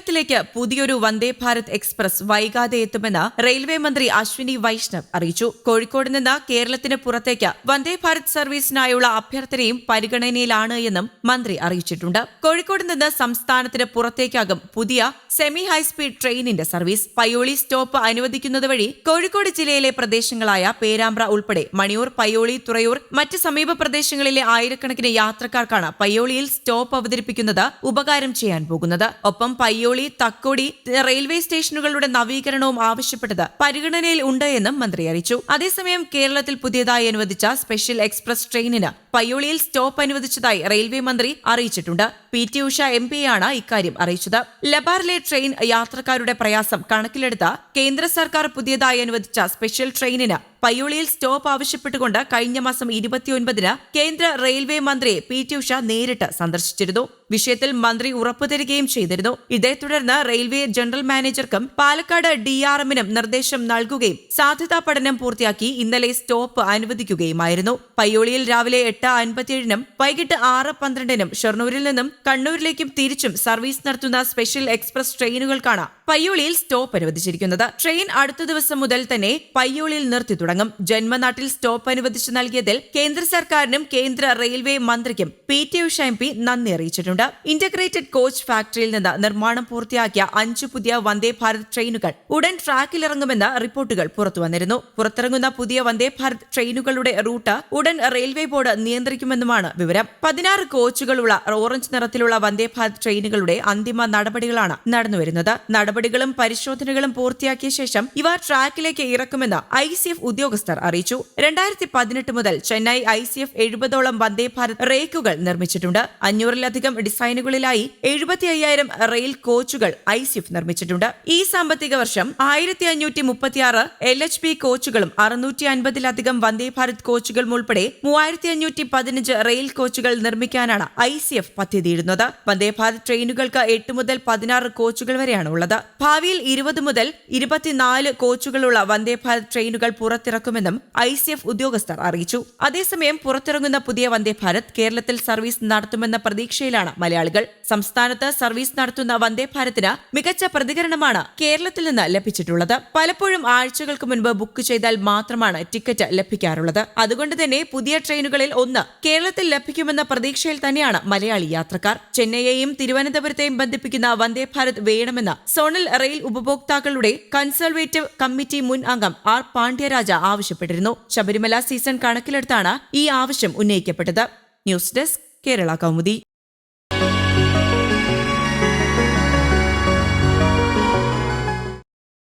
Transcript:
കേരളത്തിലേക്ക് പുതിയൊരു വന്ദേ ഭാരത് എക്സ്പ്രസ് വൈകാതെ എത്തുമെന്ന് റെയിൽവേ മന്ത്രി അശ്വിനി വൈഷ്ണവ് അറിയിച്ചു. കോഴിക്കോട് നിന്ന് കേരളത്തിന് പുറത്തേക്ക് വന്ദേ ഭാരത് സർവീസിനായുള്ള അഭ്യർത്ഥനയും പരിഗണനയിലാണ് എന്നും മന്ത്രി അറിയിച്ചിട്ടുണ്ട്. കോഴിക്കോട് നിന്ന് സംസ്ഥാനത്തിന് പുറത്തേക്കാകും പുതിയ സെമി ഹൈസ്പീഡ് ട്രെയിനിന്റെ സർവീസ്. പയ്യോളി സ്റ്റോപ്പ് അനുവദിക്കുന്നത് വഴി കോഴിക്കോട് ജില്ലയിലെ പ്രദേശങ്ങളായ പേരാമ്പ്ര ഉൾപ്പെടെ മണിയൂർ പയ്യോളി തുറയൂർ മറ്റ് സമീപ പ്രദേശങ്ങളിലെ ആയിരക്കണക്കിന് യാത്രക്കാർക്കാണ് പയ്യോളിയിൽ സ്റ്റോപ്പ് അവതരിപ്പിക്കുന്നത് ഉപകാരം ചെയ്യാൻ പോകുന്നത്. ഒപ്പം പയ്യോളി തക്കോടി റെയിൽവേ സ്റ്റേഷനുകളുടെ നവീകരണവും ആവശ്യപ്പെട്ടത് പരിഗണനയിൽ ഉണ്ട് എന്നും മന്ത്രി അറിയിച്ചു. അതേസമയം കേരളത്തിൽ പുതിയതായി അനുവദിച്ച സ്പെഷ്യൽ എക്സ്പ്രസ് ട്രെയിനിന് പയ്യോളിയിൽ സ്റ്റോപ്പ് അനുവദിച്ചതായി റെയിൽവേ മന്ത്രി അറിയിച്ചിട്ടുണ്ട്. പി ടി ഉഷ എം പിയാണ് ഇക്കാര്യം അറിയിച്ചത്. ലബാറിലെ ട്രെയിൻ യാത്രക്കാരുടെ പ്രയാസം കണക്കിലെടുത്ത് കേന്ദ്ര സർക്കാർ പുതിയതായി അനുവദിച്ച സ്പെഷ്യൽ ട്രെയിനിന് പയ്യോളിയിൽ സ്റ്റോപ്പ് ആവശ്യപ്പെട്ടുകൊണ്ട് കഴിഞ്ഞ മാസം ഇരുപത്തിയൊൻപതിന് കേന്ദ്ര റെയിൽവേ മന്ത്രി പി ടി ഉഷ നേരിട്ട് സന്ദർശിച്ചിരുന്നു. വിഷയത്തിൽ മന്ത്രി ഉറപ്പു തരികയും ചെയ്തിരുന്നു. ഇതേ തുടർന്ന് റെയിൽവേ ജനറൽ മാനേജർക്കും പാലക്കാട് ഡി ആർ എമ്മിനും നിർദ്ദേശം നൽകുകയും സാധ്യതാ പഠനം പൂർത്തിയാക്കി ഇന്നലെ സ്റ്റോപ്പ് അനുവദിക്കുകയുമായിരുന്നു. പയ്യോളിയിൽ രാവിലെ എട്ട് അൻപത്തിയേഴിനും വൈകിട്ട് ആറ് പന്ത്രണ്ടിനും ഷൊർണൂരിൽ നിന്നും കണ്ണൂരിലേക്കും തിരിച്ചും സർവീസ് നടത്തുന്ന സ്പെഷ്യൽ എക്സ്പ്രസ് ട്രെയിനുകൾക്കാണ് പയ്യോളിയിൽ സ്റ്റോപ്പ് അനുവദിച്ചിരിക്കുന്നത്. ട്രെയിൻ അടുത്ത ദിവസം മുതൽ തന്നെ പയ്യോളിയിൽ നിർത്തി തുടങ്ങും. ജന്മനാട്ടിൽ സ്റ്റോപ്പ് അനുവദിച്ചു നൽകിയതിൽ കേന്ദ്ര സർക്കാരിനും കേന്ദ്ര റെയിൽവേ മന്ത്രിക്കും P T Usha M P നന്ദി അറിയിച്ചിട്ടുണ്ട്. ഇന്റഗ്രേറ്റഡ് കോച്ച് ഫാക്ടറിയിൽ നിന്ന് നിർമ്മാണം പൂർത്തിയാക്കിയ അഞ്ച് പുതിയ വന്ദേ ഭാരത് ട്രെയിനുകൾ ഉടൻ ട്രാക്കിലിറങ്ങുമെന്ന് റിപ്പോർട്ടുകൾ പുറത്തുവന്നിരുന്നു പുറത്തിറങ്ങുന്ന പുതിയ വന്ദേ ഭാരത് ട്രെയിനുകളുടെ റൂട്ട് ഉടൻ റെയിൽവേ ബോർഡ് നിയന്ത്രിക്കുമെന്നുമാണ് വിവരം. പതിനാറ് കോച്ചുകളുള്ള ഓറഞ്ച് നിറത്തിലുള്ള വന്ദേ ഭാരത് ട്രെയിനുകളുടെ അന്തിമ നടപടികളാണ് നടന്നുവരുന്നത്. നടപടികളും പരിശോധനകളും പൂർത്തിയാക്കിയ ശേഷം ഇവ ട്രാക്കിലേക്ക് ഇറക്കുമെന്ന് ഐ സി എഫ് ഉദ്യോഗസ്ഥർ അറിയിച്ചു. രണ്ടായിരത്തി പതിനെട്ട് മുതൽ ചെന്നൈ ഐ സി എഫ് എഴുപതോളം വന്ദേഭാരത് റേക്കുകൾ നിർമ്മിച്ചിട്ടുണ്ട്. അഞ്ഞൂറിലധികം ഡിസൈനുകളിലായി എഴുപത്തി അയ്യായിരം റെയിൽ കോച്ചുകൾ ഐ സി എഫ് നിർമ്മിച്ചിട്ടുണ്ട്. ഈ സാമ്പത്തിക വർഷം ആയിരത്തി അഞ്ഞൂറ്റി മുപ്പത്തിയാറ് എൽ എച്ച് പി കോച്ചുകളും അറുന്നൂറ്റി അൻപതിലധികം വന്ദേഭാരത് കോച്ചുകളും ഉൾപ്പെടെ മൂവായിരത്തി അഞ്ഞൂറ്റി പതിനഞ്ച് റെയിൽ കോച്ചുകൾ നിർമ്മിക്കാനാണ് ഐ സി എഫ് പദ്ധതിയിടുന്നത്. വന്ദേ ഭാരത് ട്രെയിനുകൾക്ക് എട്ട് മുതൽ പതിനാറ് കോച്ചുകൾ വരെയാണ് ഉള്ളത്. ഭാവിയിൽ ഇരുപത് മുതൽ ഇരുപത്തിനാല് കോച്ചുകളുള്ള വന്ദേ ഭാരത് ട്രെയിനുകൾ പുറത്തിറക്കുമെന്നും ഐ സി എഫ് ഉദ്യോഗസ്ഥർ അറിയിച്ചു. അതേസമയം പുറത്തിറങ്ങുന്ന പുതിയ വന്ദേ ഭാരത് കേരളത്തിൽ സർവീസ് നടത്തുമെന്ന പ്രതീക്ഷയിലാണ് മലയാളികൾ. സംസ്ഥാനത്ത് സർവീസ് നടത്തുന്ന വന്ദേ ഭാരതിന് മികച്ച പ്രതികരണമാണ് കേരളത്തിൽ നിന്ന് ലഭിച്ചിട്ടുള്ളത്. പലപ്പോഴും ആഴ്ചകൾക്ക് മുൻപ് ബുക്ക് ചെയ്താൽ മാത്രമാണ് ടിക്കറ്റ് ലഭിക്കാറുള്ളത്. അതുകൊണ്ട് തന്നെ പുതിയ ട്രെയിനുകളിൽ ഒന്ന് കേരളത്തിൽ ലഭിക്കുമെന്ന പ്രതീക്ഷയിൽ തന്നെയാണ് മലയാളി യാത്രക്കാർ. ചെന്നൈയെയും തിരുവനന്തപുരത്തെയും ബന്ധിപ്പിക്കുന്ന വന്ദേ ഭാരത് വേണമെന്ന് സോണൽ റെയിൽ ഉപഭോക്താക്കളുടെ കൺസർവേറ്റീവ് കമ്മിറ്റി മുൻ അംഗം ആർ പാണ്ഡ്യരാജ ആവശ്യപ്പെട്ടിരുന്നു. ശബരിമല സീസൺ കണക്കിലെടുത്താണ് ഈ ആവശ്യം ഉന്നയിക്കപ്പെട്ടത്. News desk Kerala Kaumudi.